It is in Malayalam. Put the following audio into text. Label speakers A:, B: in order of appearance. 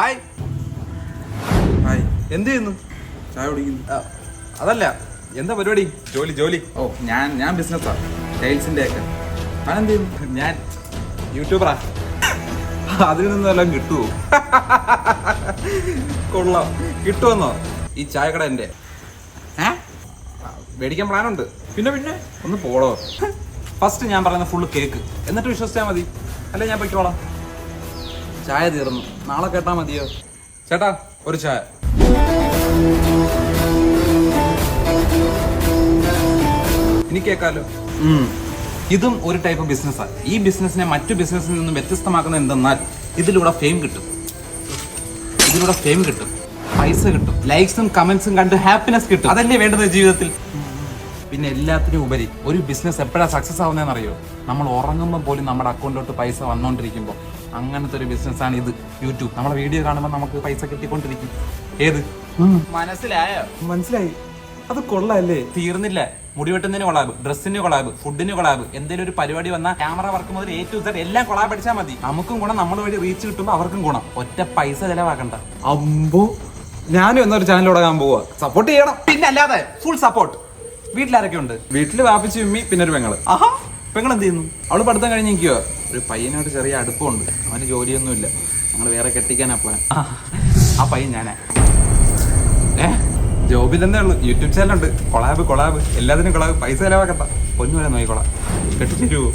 A: ഹായ്. ഹായ്. എന്ത് ചെയ്യുന്നു?
B: ചായ കുടിക്കുന്നു.
A: അതല്ല. എന്താ പരിപാടി? ജോലി ജോലി.
B: ഓ ഞാൻ ഞാൻ ബിസിനസ്സാ. ടൈൽസിന്റെ ഒക്കെ. താനെന്ത് ചെയ്യുന്നു?
A: ഞാൻ യൂട്യൂബറാ. അതിൽ നിന്നെല്ലാം കിട്ടുമോ കൊള്ളാം. കിട്ടുമെന്നോ ഈ ചായക്കട എന്റെ.
B: ഏ?
A: മേടിക്കാൻ പ്ലാനുണ്ട്.
B: പിന്നെ പിന്നെ?
A: ഒന്ന് പോടോ. ഫസ്റ്റ് ഞാൻ പറയുന്ന ഫുള്ള് കേക്ക് എന്നിട്ട് വിശ്വസിച്ചാൽ മതി. അല്ലേ ഞാൻ പൊയ്ക്കോളാം. ചായ തീർന്നു. നാളെ കേട്ടാ മതിയോ? ചേട്ടാ ഒരു ചായ. ഇനി കേക്കാലോ? ഇതും ഒരു ടൈപ്പ് ബിസിനസ്സാണ് ഈ ബിസിനസ്സിനെ മറ്റു ബിസിനസ്സിൽ നിന്നും വ്യത്യസ്തമാക്കുന്നത് എന്തെന്നാൽ ഇതിലൂടെ ഫെയിം കിട്ടും. ഇതിലൂടെ ഫെയിം കിട്ടും. പൈസ കിട്ടും. ലൈക്സും കമന്റ്സും കണ്ട് ഹാപ്പിനെസ് കിട്ടും. അതല്ലേ വേണ്ടത് ജീവിതത്തിൽ? പിന്നെ എല്ലാത്തിനും ഉപരി ഒരു ബിസിനസ് എപ്പോഴാണ് സക്സസ് ആവുന്നതെന്ന് അറിയോ നമ്മൾ ഉറങ്ങുമ്പോൾ പോലും നമ്മുടെ അക്കൗണ്ടിലോട്ട് പൈസ വന്നുകൊണ്ടിരിക്കുമ്പോൾ അങ്ങനത്തെ ഒരു ബിസിനസ്സാണ് ഇത്. യൂട്യൂബ്. നമ്മളെ വീഡിയോ കാണുമ്പോൾ നമുക്ക് പൈസ കിട്ടിക്കൊണ്ടിരിക്കും. ഏത്? മനസ്സിലായോ?
B: മനസ്സിലായി. അത് കൊള്ളല്ലേ?
A: തീർന്നില്ല. മുടി വെട്ടുന്നതിന് കൊളാബ് ഡ്രസ്സിന് കൊളാബ് ഫുഡിന് കൊളാബ് എന്തെങ്കിലും ഒരു പരിപാടി വന്നാൽ ക്യാമറ വർക്ക് മുതൽ എ ടു സെഡ് എല്ലാം കൊളാബ് അടിച്ചാൽ മതി. നമുക്കും ഗുണം നമ്മൾ വഴി റീച്ച് കിട്ടുമ്പോൾ അവർക്കും ഗുണം. ഒറ്റ പൈസ ചെലവാക്കണ്ട.
B: അമ്പോ ഞാനും എന്നൊരു ചാനൽ തുടങ്ങാൻ പോവാ. സപ്പോർട്ട് ചെയ്യണം.
A: പിന്നെ അല്ലാതെ ഫുൾ സപ്പോർട്ട് വീട്ടിലാരൊക്കെ ഉണ്ട്
B: വീട്ടിൽ വാപ്പിച്ചു ഉമ്മി പിന്നെ ഒരു പെങ്ങൾ.
A: ആഹാ. പെങ്ങൾ എന്ത് ചെയ്യുന്നു അവൾ പഠിത്തം കഴിഞ്ഞ് നിൽക്കുവോ ഒരു പയ്യനോട് ചെറിയ അടുപ്പമുണ്ട് അവന് ജോലിയൊന്നുമില്ല. ഞങ്ങൾ വേറെ കെട്ടിക്കാനാ പ്ലാൻ ആ. പയ്യൻ ഞാനേ. ഏ? ജോബിൽ തന്നെ ഉള്ളു. യൂട്യൂബ് ചാനലുണ്ട്. Collab collab. എല്ലാത്തിനും കൊളാബ്. പൈസ ചിലവാക്കണ്ട. പൊന്നു വരെ നോക്കിക്കോളാം. കെട്ടിച്ചു